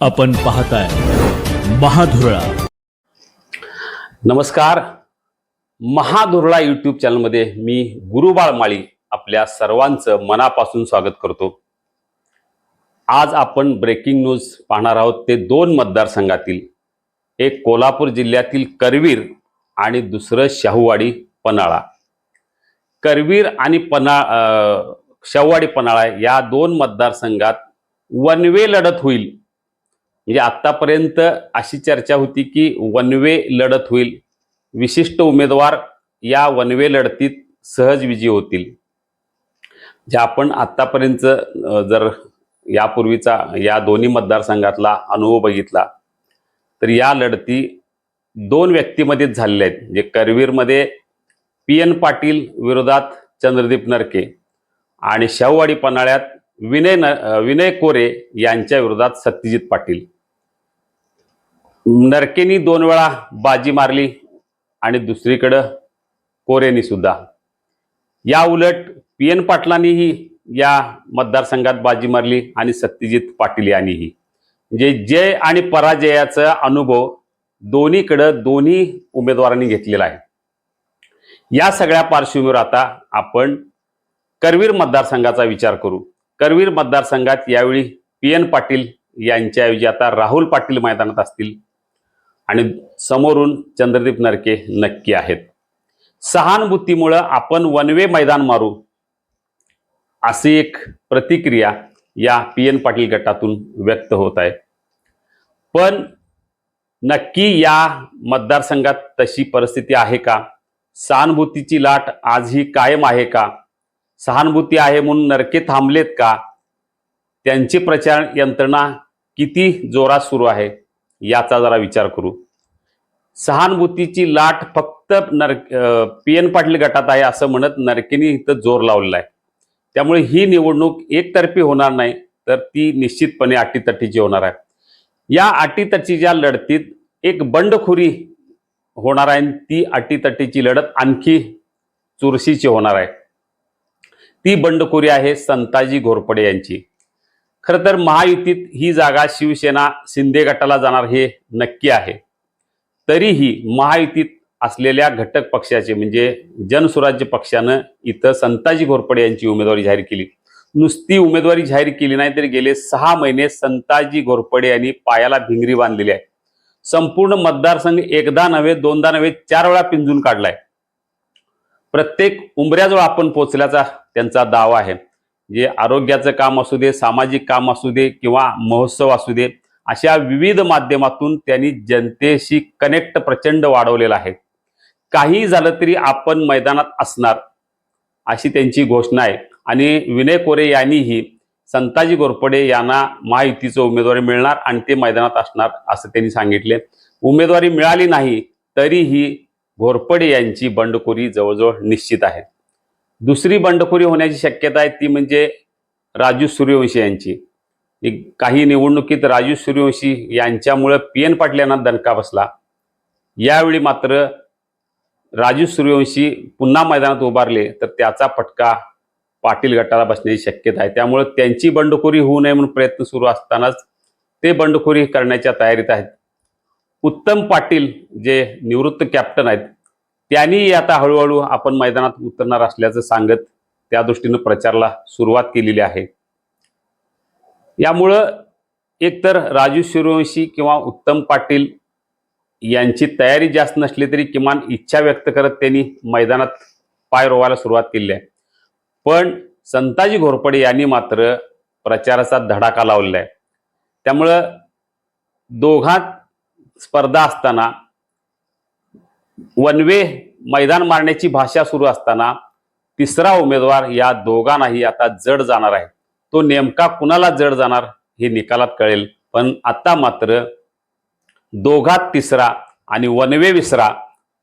आपण पाहताय महाधुरळा. नमस्कार. महाधुरळा यूट्यूब चॅनलमध्ये मी गुरुबाळ माळी आपल्या सर्वांचं मनापासून स्वागत करतो. आज आपण ब्रेकिंग न्यूज पाहणार आहोत. ते दोन मतदारसंघातील एक कोल्हापूर जिल्ह्यातील करवीर आणि दुसरं शाहूवाडी पन्हाळा. करवीर आणि पन्हा शाहूवाडी पन्हाळा या दोन मतदारसंघात वनवे लढत होईल म्हणजे आत्तापर्यंत अशी चर्चा होती की वनवे लढत होईल. विशिष्ट उमेदवार या वनवे लढतीत सहज विजयी होतील. जे आपण आत्तापर्यंत जर यापूर्वीचा या दोन्ही मतदारसंघातला अनुभव बघितला तर या लढती दोन व्यक्तीमध्येच झालेल्या आहेत. म्हणजे करवीरमध्ये पी एन पाटील विरोधात चंद्रदीप नरके आणि शाहूवाडी पन्हाळ्यात विनय न विनय कोरे यांच्या विरोधात सत्यजित पाटील. नरकेनी दोन वेळा बाजी मारली आणि दुसरीकडं कोरेनी सुद्धा. या उलट पी एन पाटलांनीही या मतदारसंघात बाजी मारली आणि सत्यजित पाटील यांनीही. म्हणजे जय आणि पराजयाचा अनुभव दोन्हीकडं दोन्ही उमेदवारांनी घेतलेला आहे. या सगळ्या पार्श्वभूमीवर आता आपण करवीर मतदारसंघाचा विचार करू. करवीर मतदारसंघात यावेळी पी एन पाटील यांच्याऐवजी आता राहुल पाटील मैदानात असतील. आणि समोरून चंद्रदीप नरके नक्की आहेत. सहानुभूतीमुळं आपण वनवे मैदान मारू अशी एक प्रतिक्रिया या पी एन पाटील गटातून व्यक्त होत आहे. पण नक्की या मतदारसंघात तशी परिस्थिती आहे का? सहानुभूतीची लाट आजही कायम आहे का? सहानुभूती आहे म्हणून नरके थांबलेत का? त्यांची प्रचार यंत्रणा किती जोरात सुरू आहे? याचा जरा विचार करू. सहानुभूतीची लाट फक्त नर पी एन पाटील गटात आहे असं म्हणत नरकेनी इथं जोर लावलेला आहे. त्यामुळे ही निवडणूक एकतर्फी होणार नाही तर ती निश्चितपणे अटीतटीची होणार आहे. या अटीतटीच्या लढतीत एक बंडखोरी होणार आहे आणि ती अटीतटीची लढत आणखी चुरशीची होणार आहे. ती बंडखोरी आहे संताजी घोरपडे यांची. खरं तर महायुतीत ही जागा शिवसेना शिंदे गटाला जाणार हे नक्की आहे. तरीही महायुतीत असलेल्या घटक पक्षाचे म्हणजे जनसुराज्य पक्षानं इथं संताजी घोरपडे यांची उमेदवारी जाहीर केली. नुसती उमेदवारी जाहीर केली नाही तरी गेले सहा महिने संताजी घोरपडे यांनी पायाला भिंगरी बांधलेली आहे. संपूर्ण मतदारसंघ एकदा नव्हे दोनदा नव्हे चार वेळा पिंजून काढलाय. प्रत्येक उंबऱ्याजवळ आपण पोचल्याचा त्यांचा दावा आहे. जे आरोग्याचं काम असू दे सामाजिक काम असू दे किंवा महोत्सव असू दे अशा विविध माध्यमातून त्यांनी जनतेशी कनेक्ट प्रचंड वाढवलेला आहे. काही झालं तरी आपण मैदानात असणार अशी त्यांची घोषणा आहे. आणि विनय कोरे यांनीही संताजी गोरपडे यांना महायुतीचं उमेदवारी मिळणार आणि ते मैदानात असणार असं त्यांनी सांगितले. उमेदवारी मिळाली नाही तरीही घोरपडे यांची बंडखोरी जवळजवळ निश्चित आहे. दुसरी बंडखोरी होण्याची शक्यता आहे ती म्हणजे राजू सूर्यवंशी यांची. काही निवडणुकीत राजू सूर्यवंशी यांच्यामुळं पी एन पाटील यांना दणका बसला. यावेळी मात्र राजू सूर्यवंशी पुन्हा मैदानात उभारले तर त्याचा फटका पाटील गटाला बसण्याची शक्यता आहे. त्यामुळे त्यांची बंडखोरी होऊ नये म्हणून प्रयत्न सुरू असतानाच ते बंडखोरी करण्याच्या तयारीत आहेत. उत्तम पाटील जे निवृत्त कॅप्टन आहेत त्यांनी आता हळूहळू आपण मैदानात उतरणार असल्याचं सांगत त्या दृष्टीनं प्रचाराला सुरुवात केलेली आहे. यामुळं एकतर राजू सूर्यवंशी किंवा उत्तम पाटील यांची तयारी जास्त नसली तरी किमान इच्छा व्यक्त करत त्यांनी मैदानात पाय रोवायला सुरुवात केली आहे. पण संताजी घोरपडे यांनी मात्र प्रचाराचा धडाका लावलेला आहे. त्यामुळं दोघात स्पर्धा असताना वनवे मैदान मारण्याची भाषा सुरू असताना तिसरा उमेदवार या दोघांनाही आता जड जाणार आहे. तो नेमका कुणाला जड जाणार हे निकालात कळेल पण आता मात्र दोघात तिसरा आणि वनवे विसरा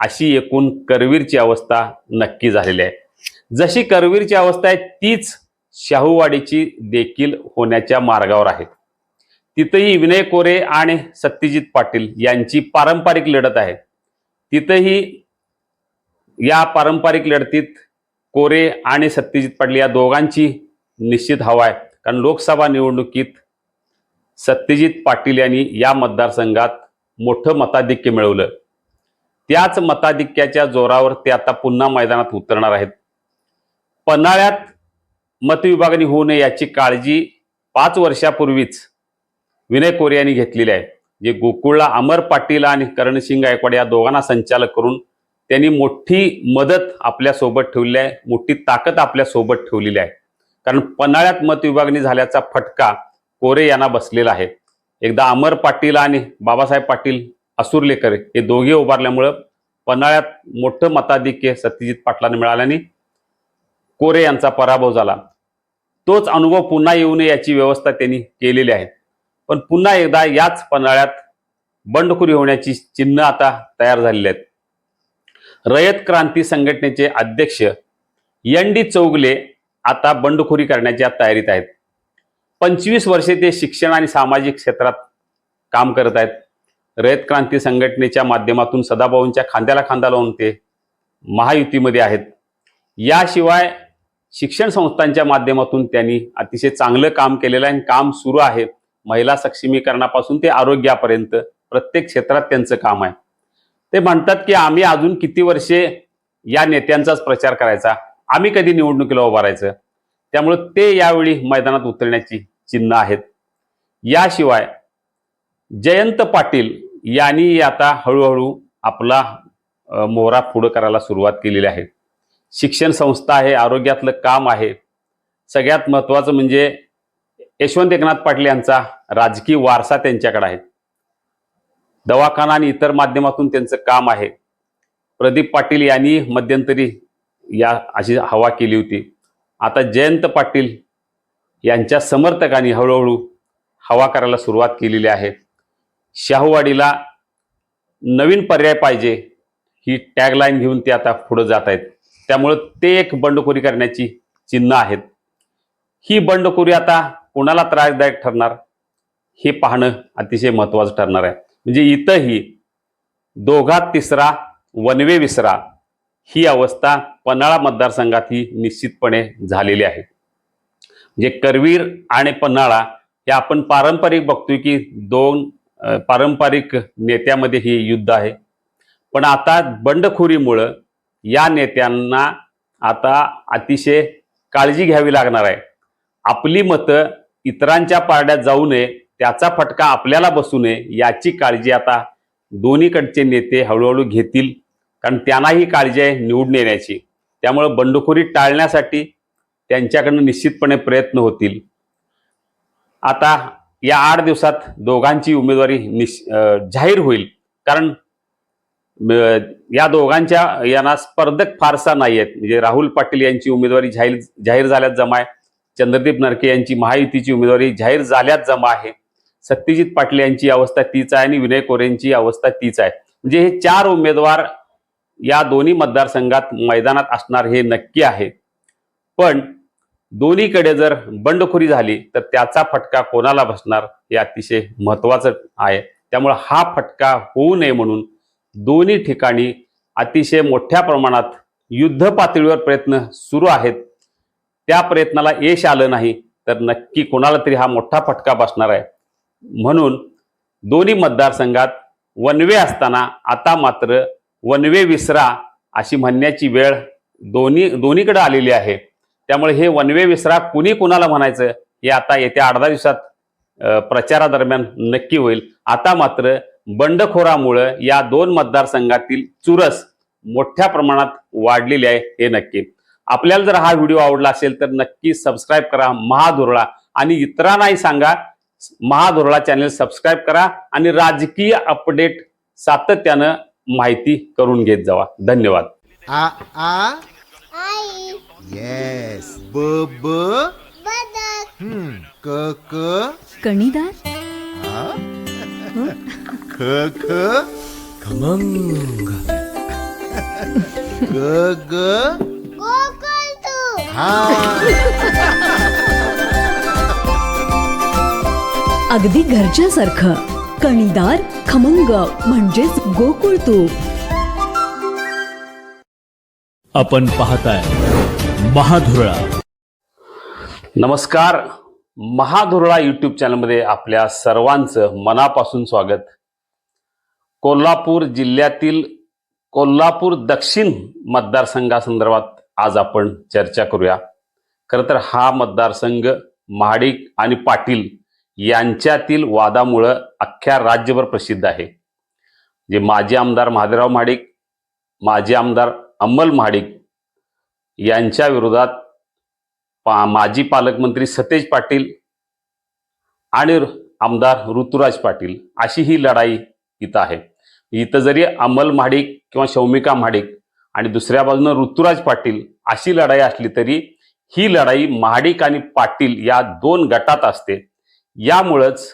अशी एकूण करवीरची अवस्था नक्की झालेली आहे. जशी करवीरची अवस्था आहे तीच शाहूवाडीची देखील होण्याच्या मार्गावर आहे. तिथंही विनय कोरे आणि सत्यजित पाटील यांची पारंपरिक लढत आहे. तिथंही या पारंपरिक लढतीत कोरे आणि सत्यजित पाटील या दोघांची निश्चित हवा आहे. कारण लोकसभा निवडणुकीत सत्यजित पाटील यांनी या मतदारसंघात मोठं मताधिक्य मिळवलं. त्याच मताधिक्याच्या जोरावर ते आता पुन्हा मैदानात उतरणार आहेत. पन्हाळ्यात मतविभागणी होऊ नये याची काळजी पाच वर्षापूर्वीच विनय कोरे यांनी घेतलेली आहे. जे गोकुळला अमर पाटील आणि करणसिंग गायकवाड या दोघांना संचालक करून त्यांनी मोठी मदत आपल्यासोबत ठेवली आहे मोठी ताकद आपल्यासोबत ठेवलेली आहे. कारण पन्हाळ्यात मतविभागणी झाल्याचा फटका कोरे यांना बसलेला आहे. एकदा अमर पाटील आणि बाबासाहेब पाटील असुरलेकर हे दोघे उभारल्यामुळं पन्हाळ्यात मोठं मताधिक्य सत्यजित पाटलांना मिळाल्याने कोरे यांचा पराभव झाला. तोच अनुभव पुन्हा येऊ नये याची व्यवस्था त्यांनी केलेली आहे. पण पुन्हा एकदा याच पन्हाळ्यात बंडखोरी होण्याची चिन्ह आता तयार झालेली आहेत. रयत क्रांती संघटनेचे अध्यक्ष एन डी चौगले आता बंडखोरी करण्याच्या तयारीत आहेत. पंचवीस वर्षे ते शिक्षण आणि सामाजिक क्षेत्रात काम करत आहेत. रयत क्रांती संघटनेच्या माध्यमातून सदाभाऊंच्या खांद्याला खांदा लावून ते महायुतीमध्ये आहेत. याशिवाय शिक्षण संस्थांच्या माध्यमातून त्यांनी अतिशय चांगलं काम केलेलं आहे आणि काम सुरू आहे. महिला सक्षमीकरणापासून ते आरोग्यापर्यंत प्रत्येक क्षेत्रात त्यांचं काम आहे. ते म्हणतात की आम्ही अजून किती वर्षे या नेत्यांचाच प्रचार करायचा? आम्ही कधी निवडणुकीला उभारायचं त्यामुळे ते यावेळी मैदानात उतरण्याची चिन्ह आहेत. याशिवाय जयंत पाटील यांनी आता हळूहळू आपला मोहरा पुढं करायला सुरुवात केलेली आहे. शिक्षण संस्था आहे आरोग्यातलं काम आहे. सगळ्यात महत्त्वाचं म्हणजे यशवंत एकनाथ पाटील यांचा राजकीय वारसा त्यांच्याकडे आहे. दवाखाना आणि इतर माध्यमातून त्यांचं काम आहे. प्रदीप पाटील यांनी मध्यंतरी या अशी हवा केली होती. आता जयंत पाटील यांच्या समर्थकांनी हळूहळू हवा करायला सुरुवात केलेली आहे. शाहूवाडीला नवीन पर्याय पाहिजे ही टॅगलाईन घेऊन ते आता पुढे जात आहेत. त्यामुळं ते एक बंडखोरी करण्याची चिन्ह आहेत. ही बंडखोरी आता कोणाला त्रासदायक ठरणार? हे पाहणं अतिशय महत्वाचं ठरणार आहे. म्हणजे इथंही दोघात तिसरा वनवे विसरा ही अवस्था पन्हाळा मतदारसंघात ही निश्चितपणे झालेली आहे. म्हणजे करवीर आणि पन्हाळा हे आपण पारंपरिक बघतोय की दोन पारंपरिक नेत्यामध्ये हे युद्ध आहे. पण आता बंडखोरीमुळं या नेत्यांना आता अतिशय काळजी घ्यावी लागणार आहे. आपली मतं इतरांच्या पारड्यात जाऊ नये त्याचा फटका आपल्याला बसू नये याची काळजी आता दोन्हीकडचे नेते हळूहळू घेतील. कारण त्यांनाही काळजी आहे निवडून येण्याची. त्यामुळं बंडखोरी टाळण्यासाठी त्यांच्याकडनं निश्चितपणे प्रयत्न होतील. आता या आठ दिवसात दोघांची उमेदवारी निश जाहीर होईल. कारण या दोघांच्या यांना स्पर्धक फारसा नाही आहेत म्हणजे राहुल पाटील यांची उमेदवारी जाहीर जाहीर झाल्यात जमा आहे चंद्रदीप नरके यांची महायुतीची उमेदवारी जाहीर झाल्यात जमा आहे. सत्यजित पाटील यांची अवस्था तीच आहे आणि विनय कोरेंची अवस्था तीच आहे. म्हणजे हे चार उमेदवार या दोन्ही मतदारसंघात मैदानात असणार हे नक्की आहे. पण दोन्हीकडे जर बंडखोरी झाली तर त्याचा फटका कोणाला बसणार हे अतिशय महत्वाचं आहे. त्यामुळे हा फटका होऊ नये म्हणून दोन्ही ठिकाणी अतिशय मोठ्या प्रमाणात युद्ध पातळीवर प्रयत्न सुरू आहेत. त्या प्रयत्नाला यश आलं नाही तर नक्की कोणाला तरी हा मोठा फटका बसणार आहे. म्हणून दोन्ही मतदारसंघात वनवे असताना आता मात्र वनवे विसरा अशी म्हणण्याची वेळ दोन्ही दोन्हीकडे आलेली आहे. त्यामुळे हे वनवे विसरा कुणी कुणाला म्हणायचं हे आता येत्या आठ दहा दिवसात प्रचारादरम्यान नक्की होईल. आता मात्र बंडखोरामुळं या दोन मतदारसंघातील चुरस मोठ्या प्रमाणात वाढलेली आहे हे नक्की. आपल्याला जर हा व्हिडिओ आवडला असेल तर नक्की सबस्क्राईब करा महाधुरळा आणि इतरांनाही सांगा महाधुरळा चॅनल सबस्क्राईब करा आणि राजकीय अपडेट सातत्यानं माहिती करून घेत जावा. धन्यवाद. आ आ? आई. येस ब ब? बदक. हम्म. क क? कणीदार आ? ख ख? खमंग. ग ग? अगदी घरच्यासारखं. कणीदार खमंग म्हणजेच गोकुळ तूप आपण पाहताय महाधुरळा. नमस्कार. महाधुरळा यूट्यूब चॅनलमध्ये आपल्या सर्वांचं मनापासून स्वागत. कोल्हापूर जिल्ह्यातील कोल्हापूर दक्षिण मतदारसंघासंदर्भात आज आपण चर्चा करूया. खरं तर हा मतदारसंघ महाडिक आणि पाटील यांच्यातील वादामुळं अख्ख्या राज्यभर प्रसिद्ध आहे. जे माजी आमदार महादेवराव महाडिक माजी आमदार अंमल महाडिक यांच्या विरोधात पा माजी पालकमंत्री सतेज पाटील आणि आमदार ऋतुराज पाटील अशी ही लढाई इथं आहे. इथं जरी अंमल महाडिक किंवा शौमिका महाडिक आणि दुसऱ्या बाजूनं ऋतुराज पाटील अशी लढाई असली तरी ही लढाई महाडिक आणि पाटील या दोन गटात असते. यामुळंच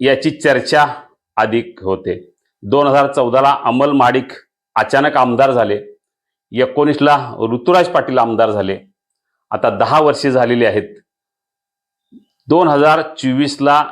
याची चर्चा अधिक होते. दोन हजार चौदाला अमल महाडिक अचानक आमदार झाले. एकोणीसला ऋतुराज पाटील आमदार झाले. आता दहा वर्षे झालेली आहेत. दोन हजार चोवीसला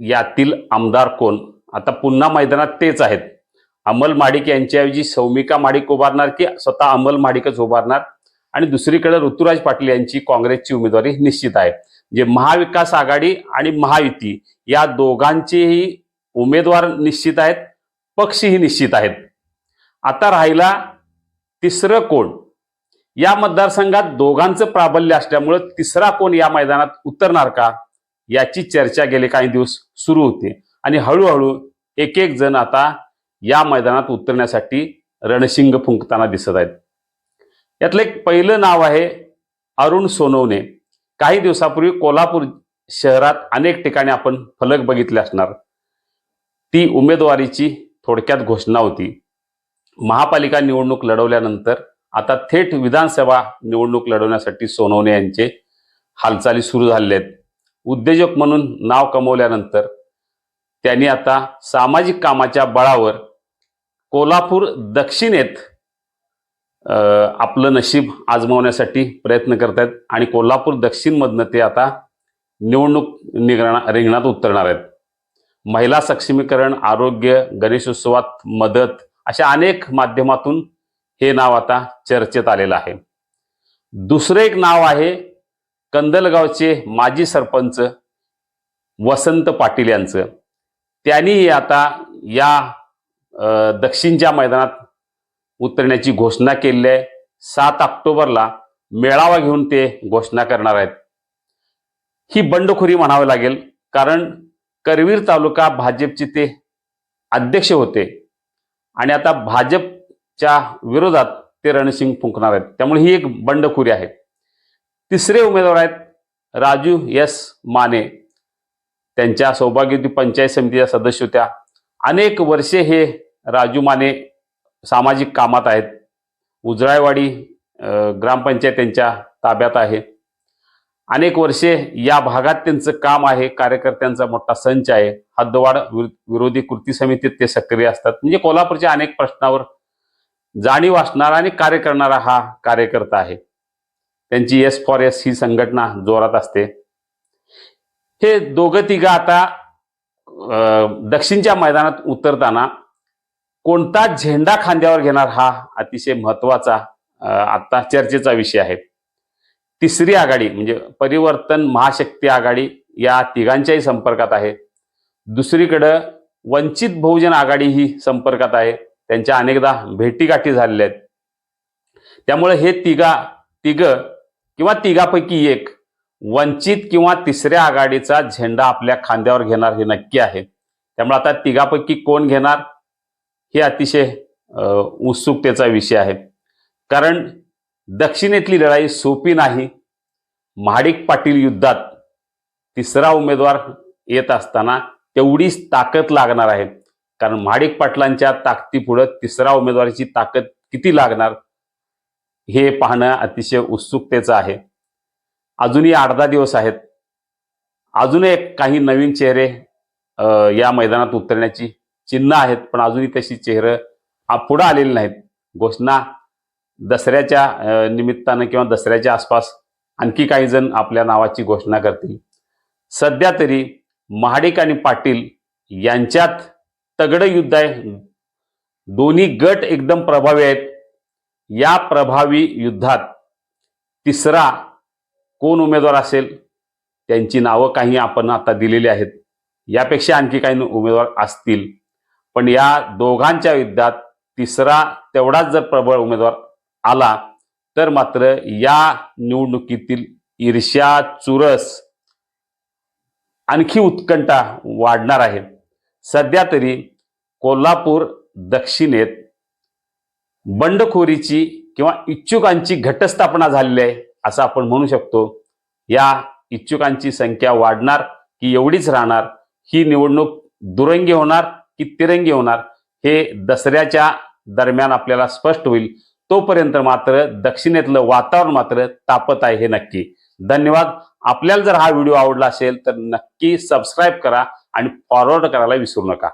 यातील आमदार कोण? आता पुन्हा मैदानात तेच आहेत. अमल माडिक यांच्याऐवजी सौमिका माडिक उभारणार की स्वतः अमल माडिकच उभारणार? आणि दुसरीकडे ऋतुराज पाटील यांची काँग्रेसची उमेदवारी निश्चित आहे. म्हणजे महाविकास आघाडी आणि महायुती या दोघांचेही उमेदवार निश्चित आहेत पक्षही निश्चित आहेत. आता राहिला तिसरं कोण? या मतदारसंघात दोघांचं प्राबल्य असल्यामुळं तिसरा कोण या मैदानात उतरणार का? याची चर्चा गेले काही दिवस सुरू होते. आणि हळूहळू एक एक जण आता या मैदानात उतरण्यासाठी रणशिंग फुंकताना दिसत आहेत. यातलं एक पहिलं नाव आहे अरुण सोनवणे. काही दिवसापूर्वी कोल्हापूर शहरात अनेक ठिकाणी आपण फलक बघितले असणार. ती उमेदवारीची थोडक्यात घोषणा होती. महापालिका निवडणूक लढवल्यानंतर आता थेट विधानसभा निवडणूक लढवण्यासाठी सोनवणे यांचे हालचाली सुरू झालेल्या आहेत. उद्योजक म्हणून नाव कमवल्यानंतर त्यांनी आता सामाजिक कामाच्या बळावर कोल्हापूर दक्षिणेत आपलं नशीब आजमावण्यासाठी प्रयत्न करत आहेत आणि कोल्हापूर दक्षिणमधनं ते आता निवडणूक निघणार रिंगणात उतरणार आहेत. महिला सक्षमीकरण आरोग्य गणेशोत्सवात मदत अशा अनेक माध्यमातून हे नाव आता चर्चेत आलेलं आहे. दुसरं एक नाव आहे कंदलगावचे माजी सरपंच वसंत पाटील यांचं. त्यांनीही आता या दक्षिणच्या मैदानात उतरण्याची घोषणा केलेली आहे सात ऑक्टोबरला मेळावा घेऊन ते घोषणा करणार आहेत. ही बंडखोरी म्हणावी लागेल कारण करवीर तालुका भाजपचे ते अध्यक्ष होते आणि आता भाजपच्या विरोधात ते रणसिंग फुंकणार आहेत. त्यामुळे ही एक बंडखोरी आहे. तिसरे उमेदवार आहेत राजू एस माने. त्यांच्या सौभाग्यवती पंचायत समितीच्या सदस्य होत्या. अनेक वर्षे हे राजू माने सामाजिक कामात आहेत. उजळायवाडी ग्रामपंचायत त्यांच्या ताब्यात आहे. अनेक वर्षे या भागात त्यांचं काम आहे. कार्यकर्त्यांचा मोठा संच आहे. हद्दवाड विरोधी कृती समितीत ते सक्रिय असतात. म्हणजे कोल्हापूरच्या अनेक प्रश्नावर जाणीव असणारा आणि कार्य करणारा हा कार्यकर्ता आहे. त्यांची एस फॉर एस ही संघटना जोरात असते. हे दोघं तिघं आता दक्षिणच्या मैदानात उतरताना कोणता झेंडा खांद्यावर घेणार हा अतिशय महत्त्वाचा आता चर्चेचा विषय आहे. तिसरी आघाडी म्हणजे परिवर्तन महाशक्ती आघाडी या तिघांच्याही संपर्कात आहे. दुसरीकडं वंचित बहुजन आघाडी ही संपर्कात आहे. त्यांच्या अनेकदा भेटीगाठी झालेल्या आहेत. त्यामुळे हे तिघा तिघ किंवा तिघापैकी एक वंचित किंवा तिसऱ्या आघाडीचा झेंडा आपल्या खांद्यावर घेणार हे नक्की आहे. त्यामुळे आता तिघापैकी कोण घेणार? हे अतिशय उत्सुकतेचा विषय आहे. कारण दक्षिणेतली लढाई सोपी नाही. महाडिक पाटील युद्धात तिसरा उमेदवार येत असताना तेवढीच ताकद लागणार आहे. कारण महाडिक पाटलांच्या ताकदीपुढं तिसरा उमेदवाराची ताकद किती लागणार? हे पाहणं अतिशय उत्सुकतेचं आहे. अजूनही आठ दहा दिवस आहेत. अजून एक काही नवीन चेहरे या मैदानात उतरण्याची चिन्ह आहेत पण अजूनही तशी चेहरं पुढं आलेली नाहीत. घोषणा दसऱ्याच्या निमित्तानं किंवा दसऱ्याच्या आसपास आणखी काही जण आपल्या नावाची घोषणा करतील. सध्या तरी महाडिक आणि पाटील यांच्यात तगडं युद्ध आहे. दोन्ही गट एकदम प्रभावी आहेत. या प्रभावी युद्धात तिसरा कोण उमेदवार असेल त्यांची नावं काही आपण आता दिलेली आहेत. यापेक्षा आणखी काही उमेदवार असतील. पण या दोघांच्या युद्धात तिसरा तेवढाच जर प्रबळ उमेदवार आला तर मात्र या निवडणुकीतील ईर्ष्या चुरस आणखी उत्कंठा वाढणार आहे. सध्या तरी कोल्हापूर दक्षिणेत बंडखोरीची किंवा इच्छुकांची घटस्थापना झालेली आहे. असं आपण म्हणू शकतो. या इच्छुकांची संख्या वाढणार की एवढीच राहणार ही निवडणूक दुरंगी होणार की तिरंगी होणार हे दसऱ्याच्या दरम्यान आपल्याला स्पष्ट होईल. तोपर्यंत मात्र दक्षिणेतलं वातावरण मात्र तापत आहे हे नक्की. धन्यवाद. आपल्याला जर हा व्हिडिओ आवडला असेल तर नक्की सबस्क्राईब करा आणि फॉरवर्ड करायला विसरू नका.